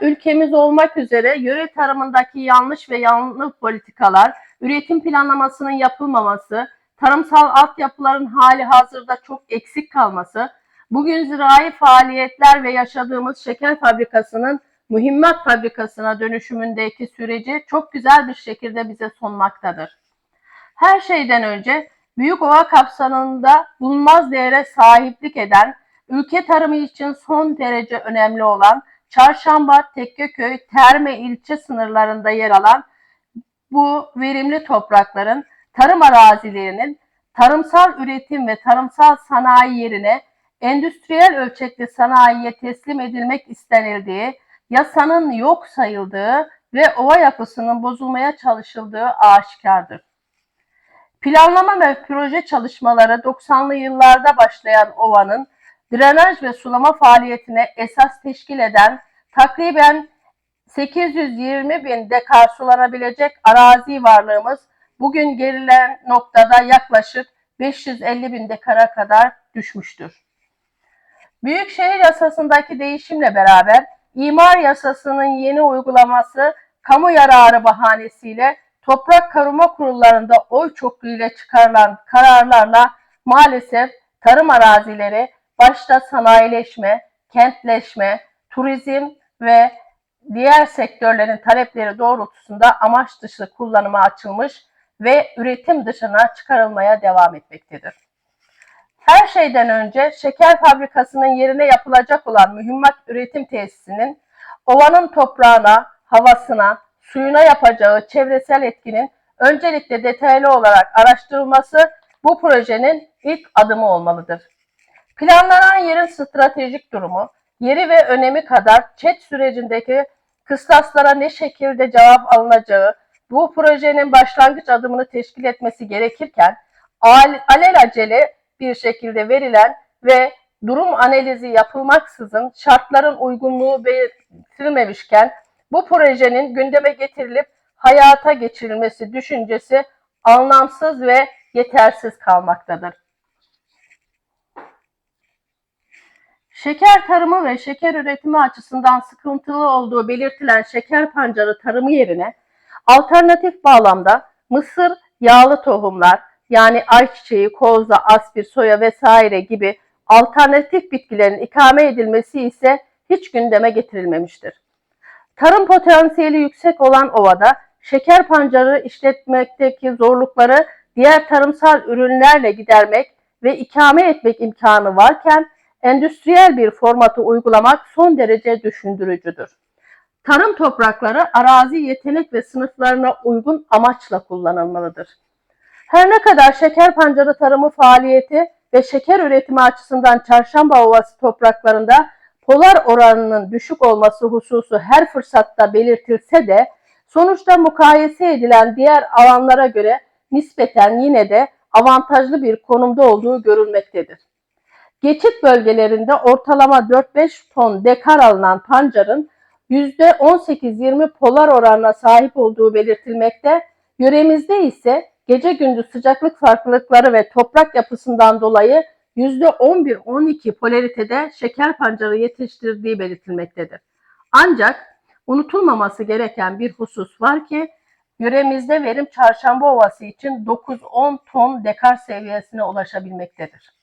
ülkemiz olmak üzere yöre tarımındaki yanlış ve yanlış politikalar, üretim planlamasının yapılmaması, tarımsal altyapıların hali hazırda çok eksik kalması, bugün zirai faaliyetler ve yaşadığımız şeker fabrikasının mühimmat fabrikasına dönüşümündeki süreci çok güzel bir şekilde bize sunmaktadır. Her şeyden önce Büyükova kapsamında bulunmaz değere sahiplik eden, ülke tarımı için son derece önemli olan Çarşamba, Tekkeköy, Terme ilçe sınırlarında yer alan bu verimli toprakların tarım arazilerinin tarımsal üretim ve tarımsal sanayi yerine endüstriyel ölçekli sanayiye teslim edilmek istenildiği, yasanın yok sayıldığı ve ova yapısının bozulmaya çalışıldığı aşikardır. Planlama ve proje çalışmaları 90'lı yıllarda başlayan ovanın drenaj ve sulama faaliyetine esas teşkil eden takriben 820 bin dekar sulanabilecek arazi varlığımız bugün gerilen noktada yaklaşık 550 bin dekara kadar düşmüştür. Büyükşehir yasasındaki değişimle beraber imar yasasının yeni uygulaması kamu yararı bahanesiyle toprak koruma kurullarında oy çokluğuyla çıkarılan kararlarla maalesef tarım arazileri başta sanayileşme, kentleşme, turizm ve diğer sektörlerin talepleri doğrultusunda amaç dışı kullanıma açılmış ve üretim dışına çıkarılmaya devam etmektedir. Her şeyden önce şeker fabrikasının yerine yapılacak olan mühimmat üretim tesisinin ovanın toprağına, havasına, suyuna yapacağı çevresel etkinin öncelikle detaylı olarak araştırılması bu projenin ilk adımı olmalıdır. Planlanan yerin stratejik durumu, yeri ve önemi kadar ÇED sürecindeki kıstaslara ne şekilde cevap alınacağı, bu projenin başlangıç adımını teşkil etmesi gerekirken, al- alelacele bir şekilde verilen ve durum analizi yapılmaksızın şartların uygunluğu belirtilmemişken bu projenin gündeme getirilip hayata geçirilmesi düşüncesi anlamsız ve yetersiz kalmaktadır. Şeker tarımı ve şeker üretimi açısından sıkıntılı olduğu belirtilen şeker pancarı tarımı yerine alternatif bağlamda mısır, yağlı tohumlar yani ayçiçeği, kozla, aspir, soya vesaire gibi alternatif bitkilerin ikame edilmesi ise hiç gündeme getirilmemiştir. Tarım potansiyeli yüksek olan ovada şeker pancarı işletmekteki zorlukları diğer tarımsal ürünlerle gidermek ve ikame etmek imkanı varken endüstriyel bir formatı uygulamak son derece düşündürücüdür. Tarım toprakları arazi yetenek ve sınıflarına uygun amaçla kullanılmalıdır. Her ne kadar şeker pancarı tarımı faaliyeti ve şeker üretimi açısından Çarşamba Ovası topraklarında polar oranının düşük olması hususu her fırsatta belirtilse de sonuçta mukayese edilen diğer alanlara göre nispeten yine de avantajlı bir konumda olduğu görülmektedir. Geçit bölgelerinde ortalama 4-5 ton dekar alınan pancarın %18-20 polar oranına sahip olduğu belirtilmekte, yöremizde ise gece gündüz sıcaklık farklılıkları ve toprak yapısından dolayı %11-12 polaritede şeker pancarı yetiştirdiği belirtilmektedir. Ancak unutulmaması gereken bir husus var ki yöremizde verim çarşamba ovası için 9-10 ton dekar seviyesine ulaşabilmektedir.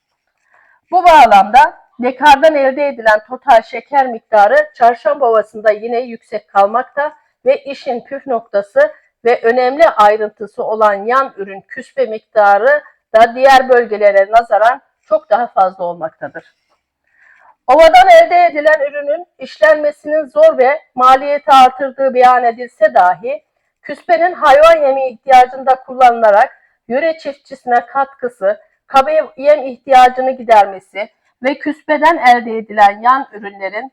Bu bağlamda dekardan elde edilen total şeker miktarı çarşamba ovasında yine yüksek kalmakta ve işin püf noktası ve önemli ayrıntısı olan yan ürün küspe miktarı da diğer bölgelere nazaran çok daha fazla olmaktadır. Ovadan elde edilen ürünün işlenmesinin zor ve maliyeti artırdığı beyan edilse dahi küspenin hayvan yemi ihtiyacında kullanılarak yöre çiftçisine katkısı, kabe yem ihtiyacını gidermesi ve küspeden elde edilen yan ürünlerin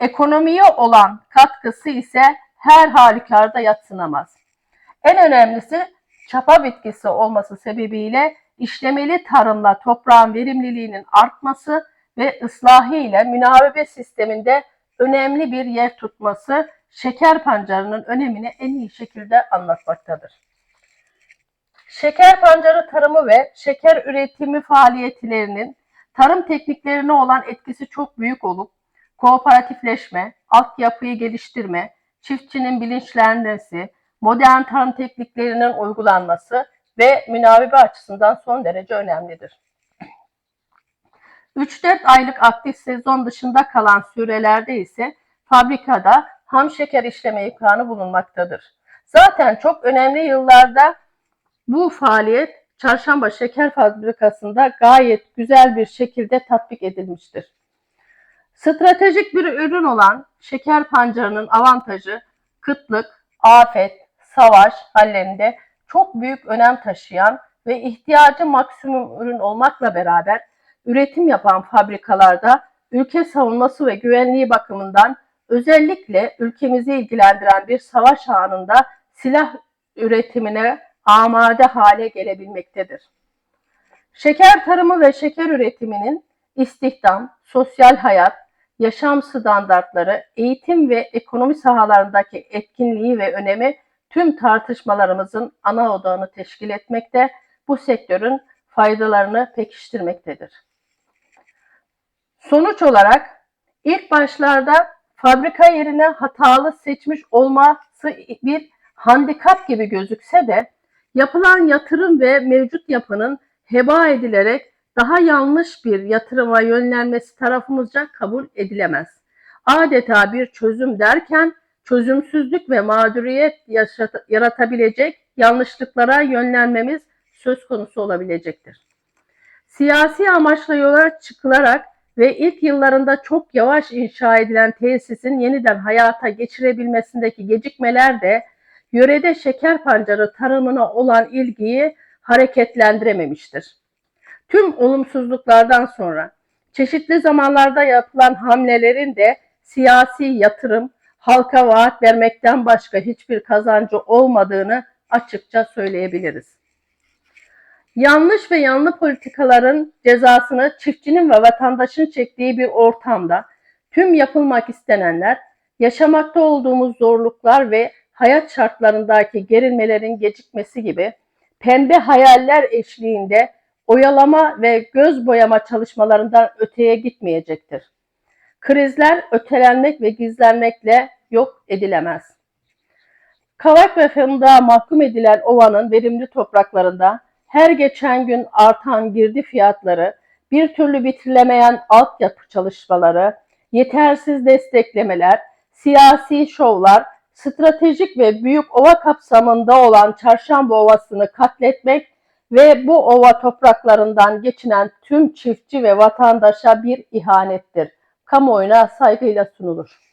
ekonomiye olan katkısı ise her halükarda yatsınamaz. En önemlisi çapa bitkisi olması sebebiyle işlemeli tarımla toprağın verimliliğinin artması ve ıslahı ile münavebe sisteminde önemli bir yer tutması şeker pancarının önemini en iyi şekilde anlatmaktadır. Şeker pancarı tarımı ve şeker üretimi faaliyetlerinin tarım tekniklerine olan etkisi çok büyük olup kooperatifleşme, altyapıyı geliştirme, çiftçinin bilinçlenmesi, modern tarım tekniklerinin uygulanması ve münavebe açısından son derece önemlidir. 3-4 aylık aktif sezon dışında kalan sürelerde ise fabrikada ham şeker işleme imkanı bulunmaktadır. Zaten çok önemli yıllarda bu faaliyet Çarşamba Şeker Fabrikası'nda gayet güzel bir şekilde tatbik edilmiştir. Stratejik bir ürün olan şeker pancarının avantajı kıtlık, afet, savaş hallerinde çok büyük önem taşıyan ve ihtiyacı maksimum ürün olmakla beraber üretim yapan fabrikalarda ülke savunması ve güvenliği bakımından özellikle ülkemizi ilgilendiren bir savaş anında silah üretimine amade hale gelebilmektedir. Şeker tarımı ve şeker üretiminin istihdam, sosyal hayat, yaşam standartları, eğitim ve ekonomi sahalarındaki etkinliği ve önemi tüm tartışmalarımızın ana odağını teşkil etmekte, bu sektörün faydalarını pekiştirmektedir. Sonuç olarak ilk başlarda fabrika yerine hatalı seçmiş olması bir handikap gibi gözükse de yapılan yatırım ve mevcut yapının heba edilerek daha yanlış bir yatırıma yönlenmesi tarafımızca kabul edilemez. Adeta bir çözüm derken çözümsüzlük ve mağduriyet yaratabilecek yanlışlıklara yönlenmemiz söz konusu olabilecektir. Siyasi amaçla yola çıkılarak ve ilk yıllarında çok yavaş inşa edilen tesisin yeniden hayata geçirebilmesindeki gecikmeler de yörede şeker pancarı tarımına olan ilgiyi hareketlendirememiştir. Tüm olumsuzluklardan sonra çeşitli zamanlarda yapılan hamlelerin de siyasi yatırım, halka vaat vermekten başka hiçbir kazancı olmadığını açıkça söyleyebiliriz. Yanlış ve yanlı politikaların cezasını çiftçinin ve vatandaşın çektiği bir ortamda tüm yapılmak istenenler, yaşamakta olduğumuz zorluklar ve hayat şartlarındaki gerilmelerin gecikmesi gibi pembe hayaller eşliğinde oyalama ve göz boyama çalışmalarından öteye gitmeyecektir. Krizler ötelenmek ve gizlenmekle yok edilemez. Kavak ve fındığa mahkum edilen ovanın verimli topraklarında her geçen gün artan girdi fiyatları, bir türlü bitirilemeyen altyapı çalışmaları, yetersiz desteklemeler, siyasi şovlar, stratejik ve büyük ova kapsamında olan Çarşamba Ovası'nı katletmek ve bu ova topraklarından geçinen tüm çiftçi ve vatandaşa bir ihanettir. Kamuoyuna saygıyla sunulur.